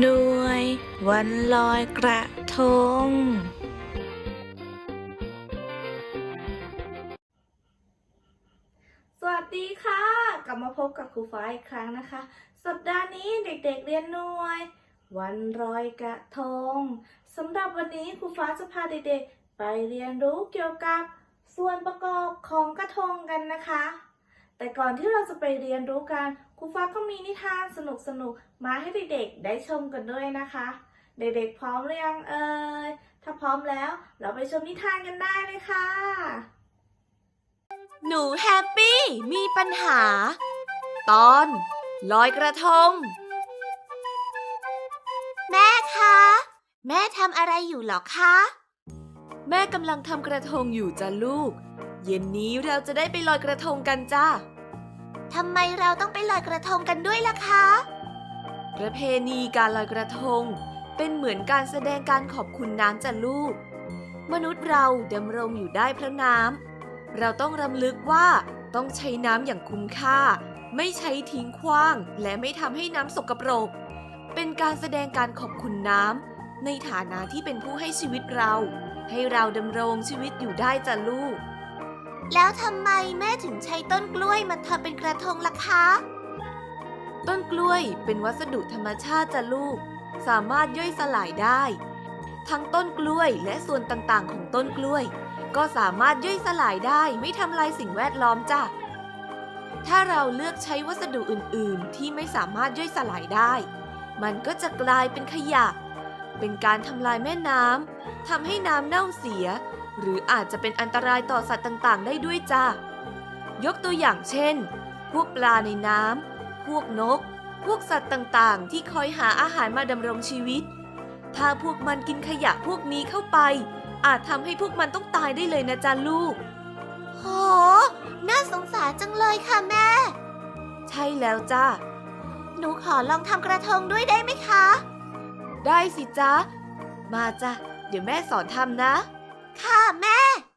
หน่วยวันลอยกระทง สวัสดีค่ะ กลับมาพบกับครูฟ้าอีกครั้งนะคะ สัปดาห์นี้เด็กๆเรียนหน่วย วันลอยกระทงสำหรับวันนี้ครูฟ้าจะพาเด็กๆ ไปเรียนรู้เกี่ยวกับส่วนประกอบของกระทงกันนะคะ แต่ก่อนที่เราจะไปเรียนรู้กัน ครูฟ้าก็มีนิทานสนุกๆมาให้เด็กๆได้ชมกันด้วยนะคะ เด็กๆพร้อมหรือยังเอ่ย ถ้าพร้อมแล้วเราไปชมนิทานกันได้เลยค่ะ หนูแฮปปี้มีปัญหา ตอนลอยกระทง แม่คะ แม่ทำอะไรอยู่หรอคะ แม่กำลังทำกระทงอยู่จ้ะลูก เย็นนี้เราจะได้ไปลอยกระทงกันจ้า ทำไมเราต้องไปลอยกระทงกันด้วยล่ะคะ ประเพณีการลอยกระทง เป็นเหมือนการแสดงการขอบคุณน้ำจ้ะลูก มนุษย์เราดำรงอยู่ได้เพราะน้ำ เราต้องรำลึกว่าต้องใช้น้ำอย่างคุ้มค่า ไม่ใช้ทิ้งขว้าง และไม่ทำให้น้ำสกปรก เป็นการแสดงการขอบคุณน้ำในฐานะที่เป็นผู้ให้ชีวิตเรา ให้เราดำรงชีวิตอยู่ได้จ้ะลูก แล้วทำไมแม่ถึงใช้ต้นกล้วยมาทำเป็นกระทงล่ะคะ ต้นกล้วยเป็นวัสดุธรรมชาติจ้ะลูก สามารถย่อยสลายได้ ทั้งต้นกล้วยและส่วนต่างๆ ของต้นกล้วย ก็สามารถย่อยสลายได้ไม่ทำลายสิ่งแวดล้อมจ้ะ ถ้าเราเลือกใช้วัสดุอื่นๆ ที่ไม่สามารถย่อยสลายได้ มันก็จะกลายเป็นขยะ เป็นการทำลายแม่น้ำทำให้น้ำเน่าเสีย หรืออาจจะเป็นอันตรายต่อสัตว์ต่างๆ ได้ด้วยจ้ะยกตัวอย่างเช่น พวกปลาในน้ำพวกนก พวกสัตว์ต่างๆ ที่คอยหาอาหารมาดำรงชีวิต ถ้าพวกมันกินขยะพวกนี้เข้าไป อาจทำให้พวกมันต้องตายได้เลยนะจ๊ะลูกโห น่าสงสารจังเลยค่ะแม่ ใช่แล้วจ้าหนูขอลองทำกระทงด้วยได้ไหมคะ ได้สิจ๊ะ มาจ้ะ เดี๋ยวแม่สอนทำนะ ค่ะ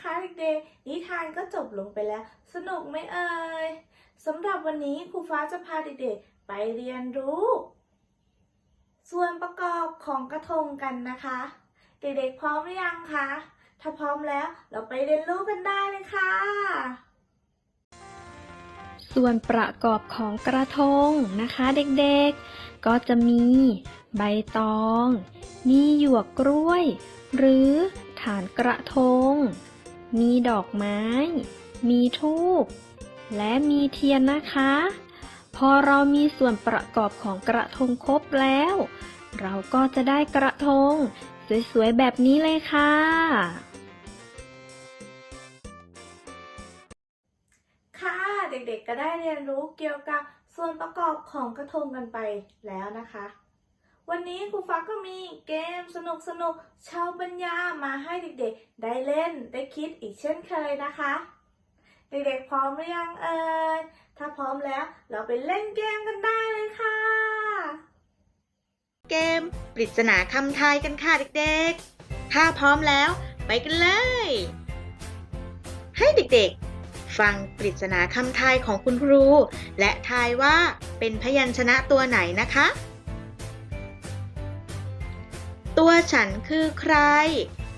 คะเด็กๆนิทานก็จบลงไปแล้ว สนุกไหมเอ่ยสำหรับวันนี้ครูฟ้าจะพาเด็กๆไปเรียนรู้ ส่วนประกอบของกระทงกันนะคะ เด็กๆพร้อมหรือยังคะถ้าพร้อมแล้วเราไปเรียนรู้กันได้เลยค่ะ ส่วนประกอบของกระทงนะคะเด็กๆ ก็จะมีใบตอง มีหยวกกล้วย หรือฐานกระทง มีดอกไม้ มีทูบและมีเทียนนะคะ พอเรามีส่วนประกอบของกระทงครบแล้ว เราก็จะได้กระทง สวยๆ แบบนี้เลยค่ะ ค่ะ เด็กๆ ก็ได้เรียนรู้เกี่ยวกับส่วนประกอบของกระทงกันไปแล้วนะคะ วันนี้ครูฟ้าก็มีเกมสนุกๆชาวปัญญามาให้เด็กๆ ได้เล่นได้คิดอีกเช่นเคยนะคะ เด็กๆพร้อมหรือยังเอ่ยถ้าพร้อมแล้วเราไปเล่นเกมกันได้เลยค่ะ เกมปริศนาคำทายกันค่ะเด็กๆ ถ้าพร้อมแล้วไปกันเลย ให้เด็กๆ ฟังปริศนาคำทายของคุณครู และทายว่าเป็นพยัญชนะตัวไหนนะคะ ตัวฉันคือใคร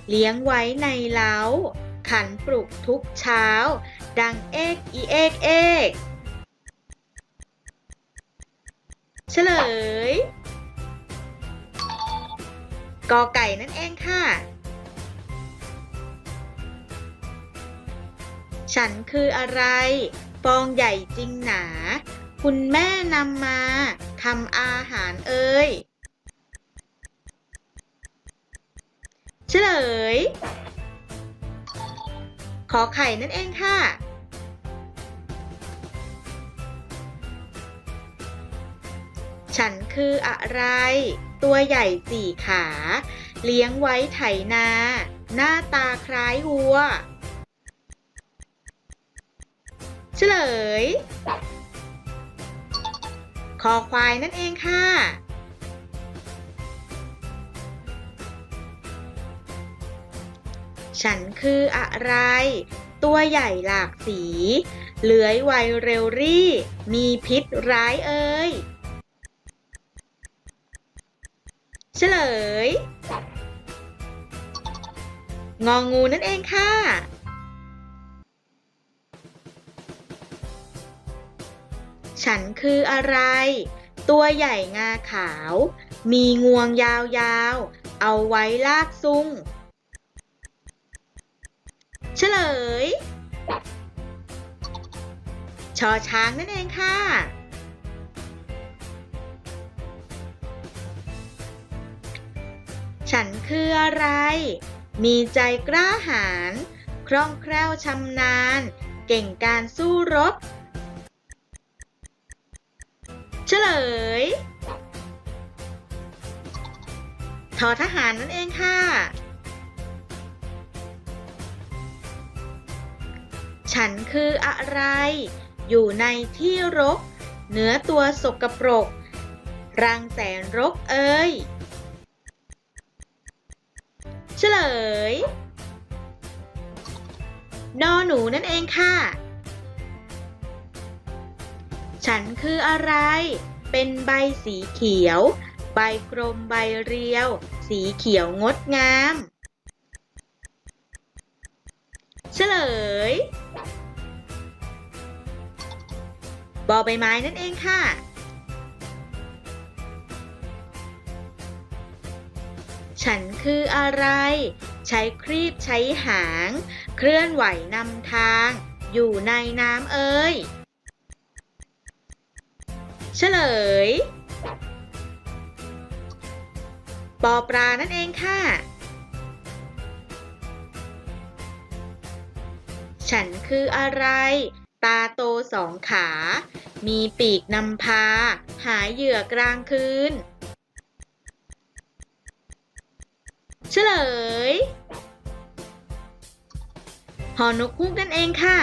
เลี้ยงไว้ในเล้า ขันปลุกทุกเช้า ดังเอกอีเอกเอกเฉลยกอไก่นั่นเองค่ะ ฉันคืออะไร ฟองใหญ่จริงหนา คุณแม่นำมาทำอาหารเอ่ย เฉลย ขอไข่นั่นเองค่ะ ฉันคืออะไร ตัวใหญ่สี่ขา เลี้ยงไว้ไถนา หน้าตาคล้ายวัว เฉลย คอควายนั่นเองค่ะ ฉันคืออะไร ตัวใหญ่หลากสี เลื้อยไวเร็วรี่ มีพิษร้ายเอ่ยเฉลย งองูนั่นเองค่ะ ฉันคืออะไร ตัวใหญ่งาขาว มีงวงยาวๆ เอาไว้ลากซุง เฉลย ชอช้างนั่นเองค่ะ ฉันคืออะไร มีใจกล้าหาญ คล่องแคล่วชำนาญ เก่งการสู้รบ เฉลย ทอทหารนั่นเองค่ะ ฉันคืออะไร อยู่ในที่รก เนื้อตัวสกปรก รังแสนรกเอ้ย เฉลย นอหนูนั่นเองค่ะ ฉันคืออะไร เป็นใบสีเขียว ใบกลมใบเรียว สีเขียวงดงาม เฉลยบอใบไม้นั่นเองค่ะ ฉันคืออะไร ใช้ครีบใช้หาง เคลื่อนไหวนำทาง อยู่ในน้ำเอ่ยเฉลย ปอปลานั่นเองค่ะ ฉันคืออะไร ตาโตสองขา มีปีกนำพา หาเหยื่อกลางคืน เฉลย หอนกฮูกนั่นเองค่ะ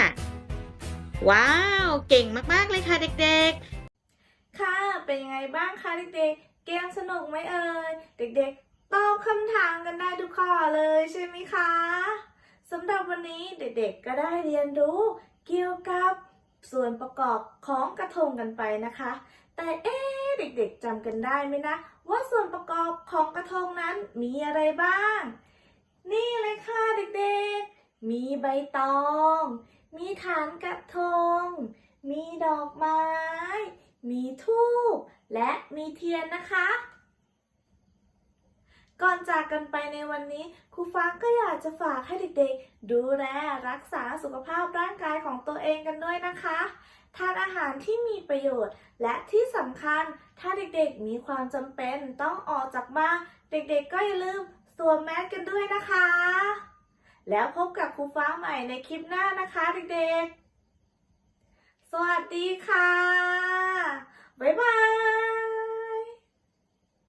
ว้าว เก่งมาก ๆ เลยค่ะเด็ก ๆ ค่ะ เป็นยังไงบ้างคะเด็ก ๆ เกมสนุกไหมเอ่ย เด็ก ๆ ตอบคำถามกันได้ทุกข้อเลยใช่ไหมคะ สำหรับวันนี้เด็กๆก็ได้เรียนรู้เกี่ยวกับส่วนประกอบของกระทงกันไปนะคะ แต่เอ๊เด็กๆจำกันได้ไหมนะ ว่าส่วนประกอบของกระทงนั้นมีอะไรบ้าง นี่เลยค่ะเด็กๆ มีใบตอง มีฐานกระทง มีดอกไม้ มีทูบและมีเทียนนะคะ ก่อนจากกันไปในวันนี้ครูฟ้าก็อยากจะฝากให้เด็กๆ ดูแลรักษาสุขภาพร่างกายของตัวเองกันด้วยนะคะ ทานอาหารที่มีประโยชน์ และที่สำคัญถ้าเด็กๆ มีความจำเป็นต้องออกจากบ้านเด็กๆ ก็อย่าลืมสวมแมสกันด้วยนะคะ แล้วพบกับครูฟ้าใหม่ในคลิปหน้านะคะเด็กๆ สวัสดีค่ะ บ๊ายบาย